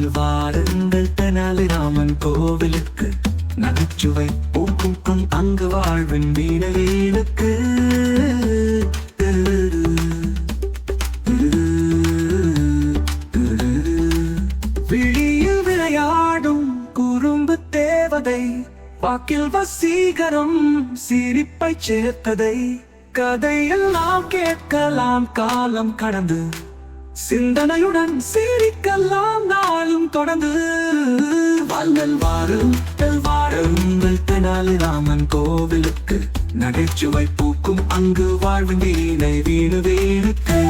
உறவில் வாருங்கள். தெனாலிராமன் கோவிலுக்கு நகைச்சுவை பூக்கும் அங்கு வாழ்வின் வீணவீனுக்கு விழியில் விளையாடும் குறும்பு தேவதை வாக்கில் வசீகரம் சிரிப்பை சேர்த்ததை. கதையில் நாம் கேட்கலாம் காலம் கடந்து. சிந்தனையுடன் சிரிக்கலாம் நாளும் தொடர்ந்து வாருங்கள் வாருங்கள் வாருங்கள் தெனாலிராமன் கோவிலுக்கு நகைச்சுவை பூக்கும். அங்கு வாழ்வின் வீணை வீணு வீணுக்கு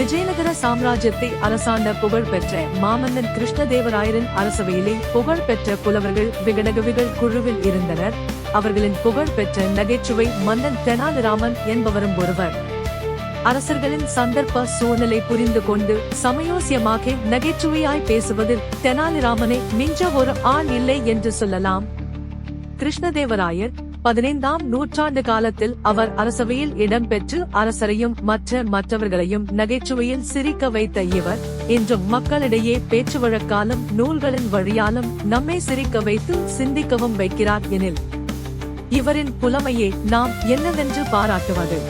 விஜயநகர சாம்ராஜ்யத்தை அரசாண்ட புகழ்பெற்ற மாமன்னன் கிருஷ்ணதேவராயரின் அரசவையிலே புகழ்பெற்ற புலவர்கள் விகடகவிகள் குழுவில் இருந்தனர். அவர்களின் புகழ்பெற்ற நகைச்சுவை மன்னன் தெனாலிராமன் என்பவரும் ஒருவர். அரசர்களின் சந்தர்ப்ப சூழ்நிலை புரிந்து கொண்டு சமயோசியமாக நகைச்சுவையாய் பேசுவதில் தெனாலிராமனை மிஞ்ச ஒரு ஆண் இல்லை என்று சொல்லலாம். கிருஷ்ணதேவராயர் பதினைந்தாம் நூற்றாண்டு காலத்தில் அவர் அரசவையில் இடம்பெற்று அரசரையும் மற்ற மற்றவர்களையும் நகைச்சுவையில் சிரிக்க வைத்த இவர் இன்றும் மக்களிடையே பேச்சு வழக்காலும் நூல்களின் வழியாலும் நம்மை சிரிக்க வைத்து சிந்திக்கவும் வைக்கிறார் எனில் இவரின் புலமையை நாம் என்னவென்று பாராட்டுவது?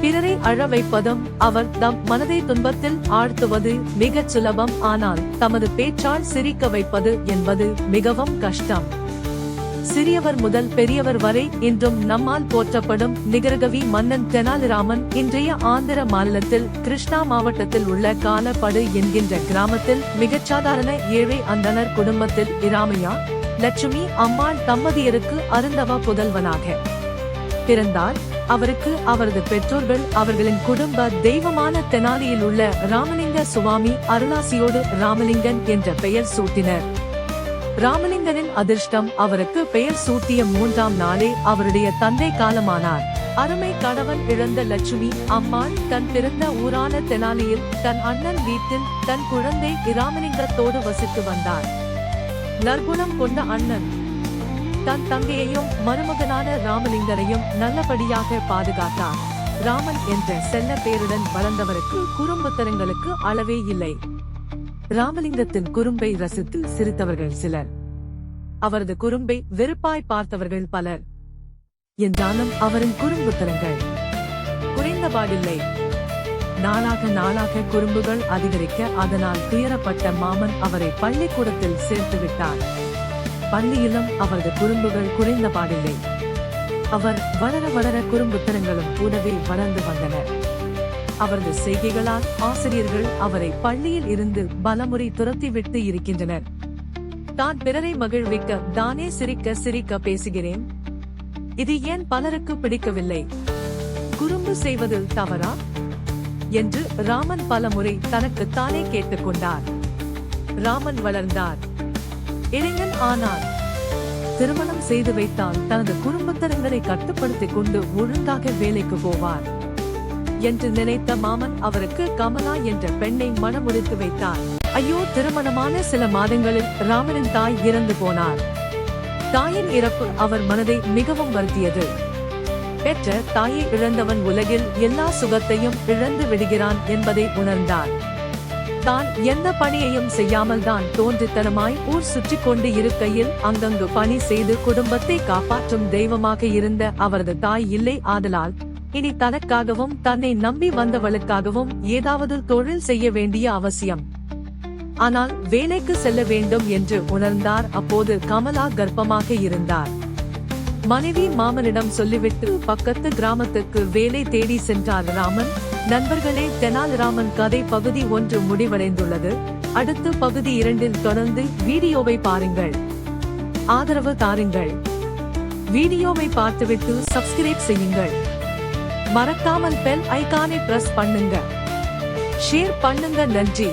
பிறரை அழ வைப்பதும் அவர் தம் மனதை துன்பத்தில் ஆழ்த்துவது மிகச் சுலபம் ஆனால் தமது பேச்சால் சிரிக்க வைப்பது என்பது மிகவும் கஷ்டம். சிறியவர் முதல் பெரியவர் வரை இன்றும் நம்மால் போற்றப்படும் நிகரகவி மன்னன் தெனாலிராமன் இன்றைய ஆந்திர மாநிலத்தில் கிருஷ்ணா மாவட்டத்தில் உள்ள காலப்படு என்கின்ற கிராமத்தில் மிகச் சாதாரண ஏழை அந்தனர் குடும்பத்தில் இராமையா லட்சுமி அம்மாள் தம்பதியருக்கு அருந்தவ புதல்வனாக பிறந்தார். அவருக்கு அவரது பெற்றோர்கள் அவர்களின் குடும்ப தெய்வமான தெனாலியில் உள்ள ராமலிங்க சுவாமி அருளாசியோடு ராமலிங்கன் என்ற பெயர் சூட்டினர். ராமலிங்கனின் அதிர்ஷ்டம் அவருக்கு பெயர் சூட்டிய மூன்றாம் நாளே அவருடைய தந்தை காலமானார். அருமை கணவன் இழந்த லட்சுமி அம்மாள் தன் பிறந்த ஊரான தெனாலியில் தன் அண்ணன் வீட்டில் தன் குழந்தை இராமலிங்கத்தோடு வசித்து வந்தார். நற்குணம் கொண்ட அண்ணன். தன் தங்கையையும் மருமகனான ராமலிங்கரையும் நல்லபடியாக பாதுகாத்தார். ராமன் என்ற செல்ல பேருடன் வளர்ந்தவருக்கு குறும்புத்தனங்களுக்கு அளவே இல்லை. ராமலிங்கத்தின் குறும்பை ரசித்து சிரித்தவர்கள் சிலர். அவரது குறும்பை வெறுப்பாய் பார்த்தவர்கள் பலர். என்றாலும் அவரின் குறும்புத்தனங்கள் குறைந்தபாடில்லை நாளாக நாளாக குறும்புகள் அதிகரிக்க அதனால் துயரப்பட்ட மாமன் அவரை பள்ளிக்கூடத்தில் சேர்த்து விட்டார். பள்ளியிலும் அவரது குறும்புகள் குறைந்தபாடில்லை அவர் வளர வளர குறும்புத்தனங்களும் கூடவே வளர்ந்து வந்தனர். அவரது செய்கைகளால் ஆசிரியர்கள் அவரை பள்ளியில் இருந்து பலமுறை துரத்திவிட்டு இருக்கின்றனர். தான் பிறரை மகிழ்விக்க தானே சிரிக்க சிரிக்க பேசுகிறேன். இது ஏன் பலருக்கு பிடிக்கவில்லை? குறும்பு செய்வது தவறா? என்று ராமன் பலமுறை தனக்கு தானே கேட்டுக்கொண்டார் ராமன் வளர்ந்தார். இளைஞன் ஆனார். திருமணம் செய்து வைத்தால் தனது குடும்பத்தரங்களை கட்டுப்படுத்திக் கொண்டு ஒழுங்காக வேலைக்கு போவார். என்று நினைத்த மாமன் அவருக்கு கமலா என்ற பெண்ணை மணமுடித்து வைத்தார். ஐயோ திருமணமான சில மாதங்களில் ராமனின் தாய் இறந்து போனார். தாயின் இறப்பு அவர் மனதை மிகவும் வருத்தியது. பெற்ற தாயை இழந்தவன் உலகில் எல்லா சுகத்தையும் இழந்து விடுகிறான் என்பதை உணர்ந்தார். தான் எந்த பணியையும் செய்யாமல் தான் தோன்றித்தனமாய் ஊர் சுற்றி கொண்டு இருக்கையில் அங்கங்கு பணி செய்து குடும்பத்தை காப்பாற்றும் தெய்வமாக இருந்த அவரது தாய் இல்லை ஆதலால் இனி தனக்காகவும் தன்னை நம்பி வந்தவளுக்காகவும் ஏதாவது தொழில் செய்ய வேண்டிய அவசியம். ஆனால் வேலைக்கு செல்ல வேண்டும் என்று உணர்ந்தார். அப்போது கமலா கர்ப்பமாக இருந்தார். மனைவி மாமனிடம் சொல்லிவிட்டு பக்கத்து கிராமத்துக்கு வேலை தேடி சென்றார் ராமன். நண்பர்களே தெனாலிராமன் கதை பகுதி ஒன்று முடிவடைந்துள்ளது. அடுத்து பகுதி இரண்டில் தொடர்ந்து வீடியோவை பாருங்கள். ஆதரவு தாருங்கள். வீடியோவை பார்த்துவிட்டு சப்ஸ்கிரைப் செய்யுங்கள். மறக்காமல் பெல் ஐகானை பிரஸ் பண்ணுங்க. ஷேர் பண்ணுங்க நன்றி.